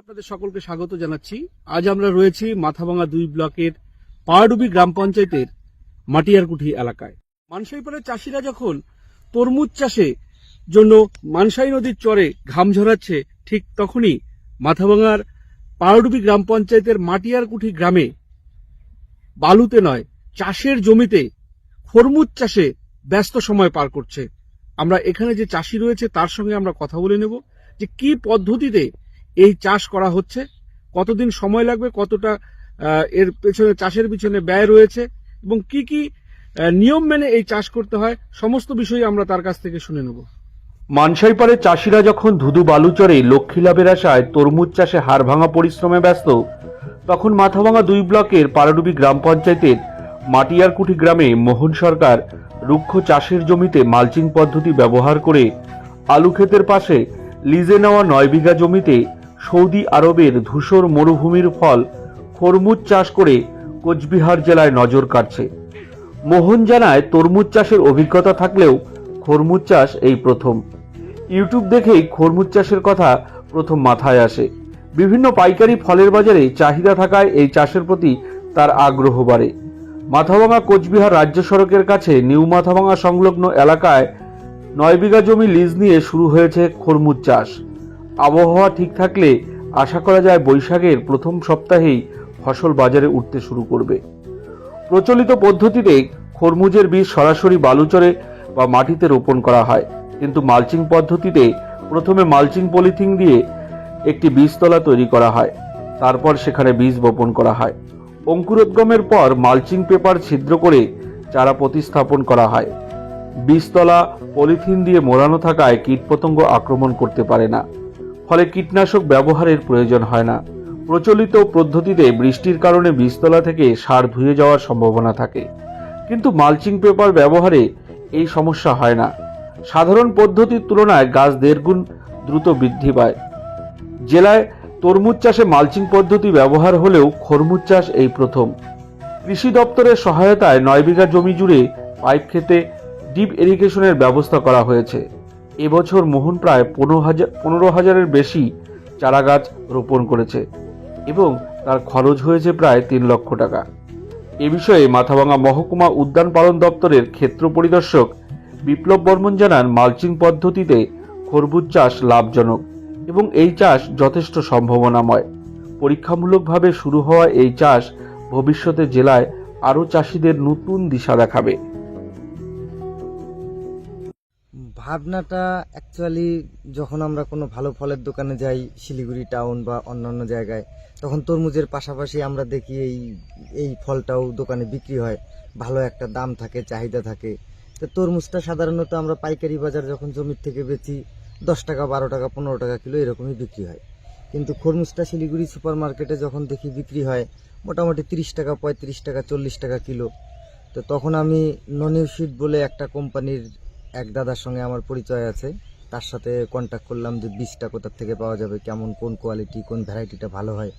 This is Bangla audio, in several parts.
আপনাদের সকলকে স্বাগত জানাচ্ছি। আজ আমরা রয়েছি মাথাভাঙা দুই ব্লকের পাহাড়ডুবি গ্রাম পঞ্চায়েতের মাটিয়ারকুঠি এলাকায়। মানসাইপাড়ার চাষিরা যখন তরমুজ চাষে জন্য মানসাই নদীর চরে ঘাম ঝরাচ্ছে, ঠিক তখনই মাথাভাঙার পাহাড়ডুবি গ্রাম পঞ্চায়েতের মাটিয়ারকুঠি গ্রামে বালুতে নয়, চাষের জমিতে খরমুজ চাষে ব্যস্ত সময় পার করছে। আমরা এখানে যে চাষি রয়েছে তার সঙ্গে আমরা কথা বলে নেব যে কি পদ্ধতিতে এই চাষ করা হচ্ছে। কতদিন সময় লাগবে, কতটা এর পেছনে, চাষের পিছনে ব্যয় রয়েছে এবং কি কি নিয়ম মেনে এই চাষ করতে হয়, সমস্ত বিষয় আমরা তার কাছ থেকে শুনে নেব। মানসাইপাড়ের চাষিরা যখন ধুধু বালুচরে লক্ষ্মী লাভের আশায় তরমুজ চাষে হাড় ভাঙা পরিশ্রমে ব্যস্ত, তখন মাথাভাঙা দুই ব্লকের পারাডুবি গ্রাম পঞ্চায়েতের মাটিয়ারকুঠি গ্রামে মোহন সরকার রুক্ষ চাষের জমিতে মালচিং পদ্ধতি ব্যবহার করে আলু ক্ষেতের পাশে লিজে নেওয়া নয় বিঘা জমিতে সৌদি আরবের ধূসর মরুভূমির ফল খরমুজ চাষ করে কোচবিহার জেলায় নজর কাটছে মোহন জানায়, তরমুজ চাষের অভিজ্ঞতা থাকলেও খরমুজ চাষ এই প্রথম। ইউটিউব দেখেই খরমুজ চাষের কথা প্রথম মাথায় আসে। বিভিন্ন পাইকারি ফলের বাজারে চাহিদা থাকায় এই চাষের প্রতি তার আগ্রহ বাড়ে। মাথাভাঙা কোচবিহার রাজ্য সড়কের কাছে নিউ মাথাভাঙা সংলগ্ন এলাকায় নয় বিঘা জমি লিজ নিয়ে শুরু হয়েছে খরমুজ চাষ। আবহাওয়া ঠিক থাকলে আশা করা যায় বৈশাখের প্রথম সপ্তাহেই ফসল বাজারে উঠতে শুরু করবে। প্রচলিত পদ্ধতিতে খরমুজের বীজ সরাসরি বালুচরে বা মাটিতে রোপণ করা হয়। কিন্তু মালচিং পদ্ধতিতে প্রথমে মালচিং পলিথিন দিয়ে একটি বীজতলা তৈরি করা হয়। তারপর সেখানে বীজ বপন করা হয়। অঙ্কুরোদ্গমের পর মালচিং পেপার ছিদ্র করে চারা প্রতিস্থাপন করা হয়। বীজতলা পলিথিন দিয়ে মোড়ানো থাকায় কীটপতঙ্গ আক্রমণ করতে পারে না। ফলে কীটনাশক ব্যবহারের প্রয়োজন হয় না। প্রচলিত পদ্ধতিতে বৃষ্টির কারণে বীজতলা থেকে সার ধুয়ে যাওয়ার সম্ভাবনা থাকে। কিন্তু মালচিং পেপার ব্যবহারে এই সমস্যা হয় না। সাধারণ পদ্ধতির তুলনায় গাছ দেড়গুণ দ্রুত বৃদ্ধি পায়। জেলায় তরমুজ চাষে মালচিং পদ্ধতি ব্যবহার হলেও খরমুজ চাষ এই প্রথম। কৃষি দপ্তরের সহায়তায় নয় বিঘা জমি জুড়ে পাইপ খেতে ডিপ ইরিগেশনের ব্যবস্থা করা হয়েছে। এবছর মোহন প্রায় পনেরো হাজার, পনেরো হাজারের বেশি চারাগাছ রোপণ করেছে এবং তার খরচ হয়েছে প্রায় তিন লক্ষ টাকা। এ বিষয়ে মাথাভাঙা মহকুমা উদ্যান পালন দপ্তরের ক্ষেত্র পরিদর্শক বিপ্লব বর্মন জানান, মালচিং পদ্ধতিতে খরবুজ চাষ লাভজনক এবং এই চাষ যথেষ্ট সম্ভাবনাময়। পরীক্ষামূলকভাবে শুরু হওয়া এই চাষ ভবিষ্যতে জেলায় আরও চাষিদের নতুন দিশা দেখাবে। ভাবনাটা অ্যাকচুয়ালি যখন আমরা কোনো ভালো ফলের দোকানে যাই, শিলিগুড়ি টাউন বা অন্যান্য জায়গায়, তখন তরমুজের পাশাপাশি আমরা দেখি এই এই ফলটাও দোকানে বিক্রি হয়। ভালো একটা দাম থাকে, চাহিদা থাকে। তো তরমুজটা সাধারণত আমরা পাইকারি বাজার যখন জমির থেকে বেচি, দশ টাকা, বারো টাকা, পনেরো টাকা কিলো এরকমই বিক্রি হয়। কিন্তু খরমুজটা শিলিগুড়ি সুপার মার্কেটে যখন দেখি বিক্রি হয়, মোটামুটি তিরিশ টাকা, পঁয়ত্রিশ টাকা, চল্লিশ টাকা কিলো। তো তখন আমি ননিউশিট বলে একটা কোম্পানির এক দাদার সঙ্গে আমার পরিচয় আছে। তার সাথে কন্ট্যাক্ট করলাম যে বীজটা কোথার থেকে পাওয়া যাবে, কেমন, কোন কোয়ালিটি কোন ভ্যারাইটিটা ভালো হয়।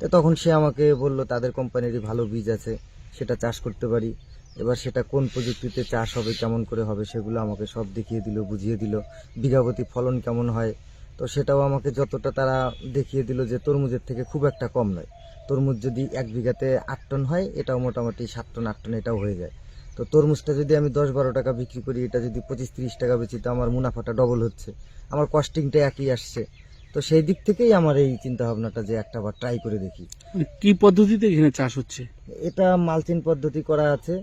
তো তখন সে আমাকে বলল, তাদের কোম্পানিরই ভালো বীজ আছে, সেটা চাষ করতে পারি। এবার সেটা কোন প্রযুক্তিতে চাষ হবে, কেমন করে হবে, সেগুলো আমাকে সব দেখিয়ে দিল, বুঝিয়ে দিল, বিঘাপতি ফলন কেমন হয়? তো সেটাও আমাকে যতটা তারা দেখিয়ে দিল যে তরমুজের থেকে খুব একটা কম নয়। তরমুজ যদি এক বিঘাতে আট টন হয়, এটাও মোটামুটি সাত টন, আট টন এটাও হয়ে যায়। তো তরমুজটা যদি আমি দশ বারো টাকা বিক্রি করি এটা যদি পঁচিশ তিরিশ টাকা বেচি তো আমার মুনাফাটা ডবল হচ্ছে। আমার কস্টিংটা একই আসছে। তো সেই দিক থেকেই আমার এই চিন্তা ভাবনাটা যে একটা বার ট্রাই করে দেখি। মানে কি পদ্ধতিতে এখানে চাষ হচ্ছে? এটা মালচিন পদ্ধতি করা আছে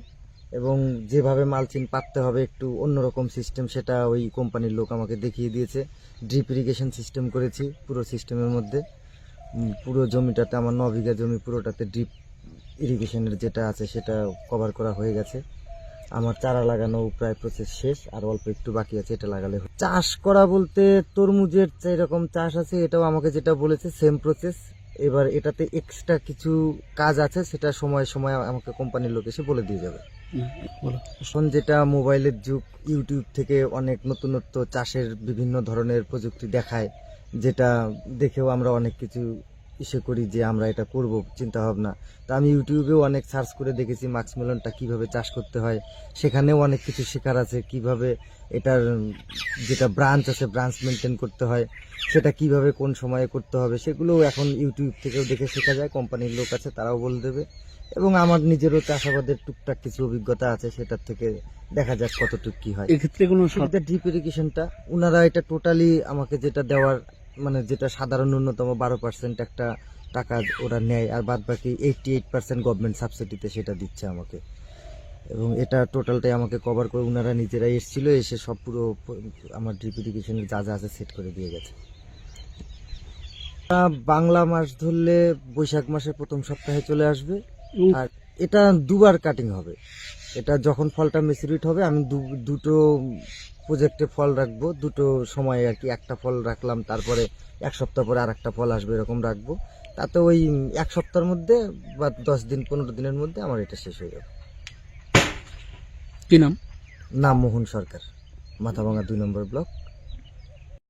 এবং যেভাবে মালচিন পাততে হবে একটু অন্যরকম সিস্টেম সেটা ওই কোম্পানির লোক আমাকে দেখিয়ে দিয়েছে। ড্রিপ ইরিগেশন সিস্টেম করেছি পুরো সিস্টেমের মধ্যে। পুরো জমিটাতে আমার ন বিঘা জমি পুরোটাতে ড্রিপ ইরিগেশনের যেটা আছে সেটা কভার করা হয়ে গেছে। আমার চারা লাগানো প্রায় প্রসেস শেষ আর অল্প একটু বাকি আছে এটা লাগালে চাষ করা বলতে তরমুজের যেরকম চাষ আছে এটাও আমাকে যেটা বলেছে সেম প্রসেস এবার এটাতে এক্সট্রা কিছু কাজ আছে সেটা সময় সময় আমাকে কোম্পানির লোক এসে বলে দিয়ে যাবে। এখন যেটা মোবাইলের যুগ ইউটিউব থেকে অনেক নতুনত্ব চাষের বিভিন্ন ধরনের প্রযুক্তি দেখায় যেটা দেখেও আমরা অনেক কিছু ইসে করি যে আমরা এটা করব চিন্তা ভাবনা তো আমি ইউটিউবেও অনেক সার্চ করে দেখেছি মাক্স মেলনটা কীভাবে চাষ করতে হয়। সেখানেও অনেক কিছু শেখার আছে কীভাবে এটার যেটা ব্রাঞ্চ আছে ব্রাঞ্চ মেনটেন করতে হয় সেটা কীভাবে কোন সময়ে করতে হবে সেগুলো এখন ইউটিউব থেকেও দেখে শেখা যায় কোম্পানির লোক আছে তারাও বলে দেবে। এবং আমার নিজেরও চাষাবাদের টুকটাক কিছু অভিজ্ঞতা আছে সেটার থেকে দেখা যাক কতটুক কি হয়। এক্ষেত্রে কোনো ড্রিপ ইরিগেশনটা ওনারা এটা টোটালি আমাকে যেটা দেওয়ার মানে যেটা সাধারণ ন্যূনতম বারো পার্সেন্ট একটা টাকা ওরা নেয় আর বাদ বাকি এইটটি এইট পার্সেন্ট গভর্নমেন্ট সাবসিডিতে সেটা দিচ্ছে আমাকে। এবং এটা টোটালটাই আমাকে কভার করে ওনারা নিজেরাই এসেছিল এসে সব পুরো আমার ড্রিপ ইরিগেশনের যা যা আছে সেট করে দিয়ে গেছে। বাংলা মাস ধরলে বৈশাখ মাসের প্রথম সপ্তাহে চলে আসবে। আর এটা দুবার কাটিং হবে। এটা যখন ফলটা মেচুরিট হবে আমি দুটো প্রজেক্টে ফল রাখব দুটো সময় আর কি একটা ফল রাখলাম তারপরে এক সপ্তাহ পরে আর একটা ফল আসবে এরকম রাখব। তাতে ওই এক সপ্তাহের মধ্যে বা দশ দিন পনেরো দিনের মধ্যে আমার এটা শেষ হয়ে যাবে। কি নাম? নাম মোহন সরকার মাথাভাঙা দুই নম্বর ব্লক।